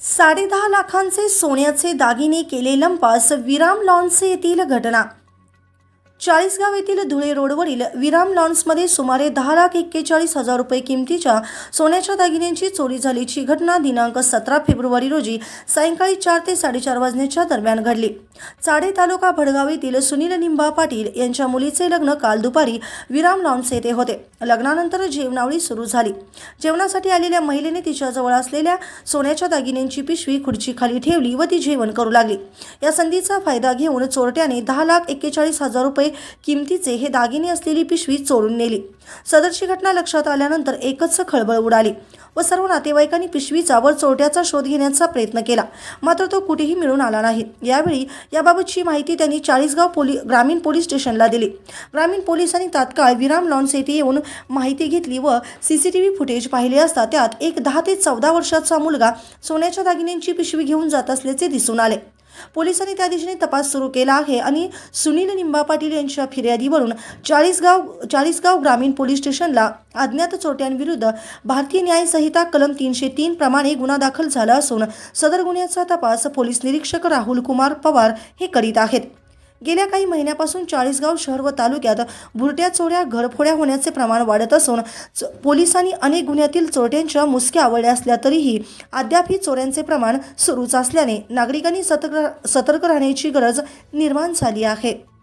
साडेदहा लाखांचे सोन्याचे दागिने केले लंपास विराम लॉन्स येथील घटना. चाळीसगाव येथील धुळे रोडवरील विराम लॉन्समध्ये सुमारे दहा लाख एक्केचाळीस हजार रुपये किमतीच्या सोन्याच्या दागिन्यांची चोरी झाल्याची घटना दिनांक सतरा फेब्रुवारी रोजी सायंकाळी चार ते साडेचार वाजण्याच्या दरम्यान घडली. चाडे तालुका भडगाव येथील सुनील निंबा पाटील यांच्या मुलीचे लग्न काल दुपारी विराम लॉन्स येथे होते. लग्नानंतर जेवणावळी सुरू झाली. जेवणासाठी आलेल्या महिलेने तिच्याजवळ असलेल्या सोन्याच्या दागिन्यांची पिशवी खुर्चीखाली ठेवली व ती जेवण करू लागली. या संधीचा फायदा घेऊन चोरट्याने दहा लाख एक्केचाळीस हजार रुपये किमतीचे हे दागिने असलेली पिशवी चोरून नेली. सदरची घटना लक्षात आल्यानंतर एकच खळबळ उडाली व सर्व नातेवाईकांनी पिशवीचा व चोरट्याचा शोध घेण्याचा प्रयत्न केला. मात्र तो कुठेही मिळून आला नाही. यावेळी याबाबतची माहिती त्यांनी चाळीसगाव पोली ग्रामीण पोलीस स्टेशनला दिली. ग्रामीण पोलिसांनी तात्काळ विराम लॉन्स येथे येऊन माहिती घेतली व C C T V footage पाहिले असता त्यात एक दहा ते चौदा वर्षाचा मुलगा सोन्याच्या दागिन्यांची पिशवी घेऊन जात असल्याचे दिसून आले. पोलिसांनी त्या दिशेने तपास सुरू केला आहे आणि सुनील निंबा पाटील यांच्या फिर्यादीवरून चाळीसगाव चाळीसगाव ग्रामीण पोलीस स्टेशनला अज्ञात चोरट्यांविरुद्ध भारतीय न्याय संहिता कलम तीनशे तीन प्रमाणे गुन्हा दाखल झाला असून सदर गुन्ह्याचा तपास पोलीस निरीक्षक राहुल कुमार पवार हे करीत आहेत. गेल्या काही महिन्यापासून चाळीसगाव शहर व तालुक्यात बुरट्या चोऱ्या घरफोड्या होण्याचे प्रमाण वाढत असून च- पोलिसांनी अनेक गुन्ह्यातील चोरट्यांच्या मुसक्या आवडल्या असल्या तरीही अद्यापही चोऱ्यांचे प्रमाण सुरूच असल्याने नागरिकांनी सतर्क सतर्क राहण्याची गरज निर्माण झाली आहे.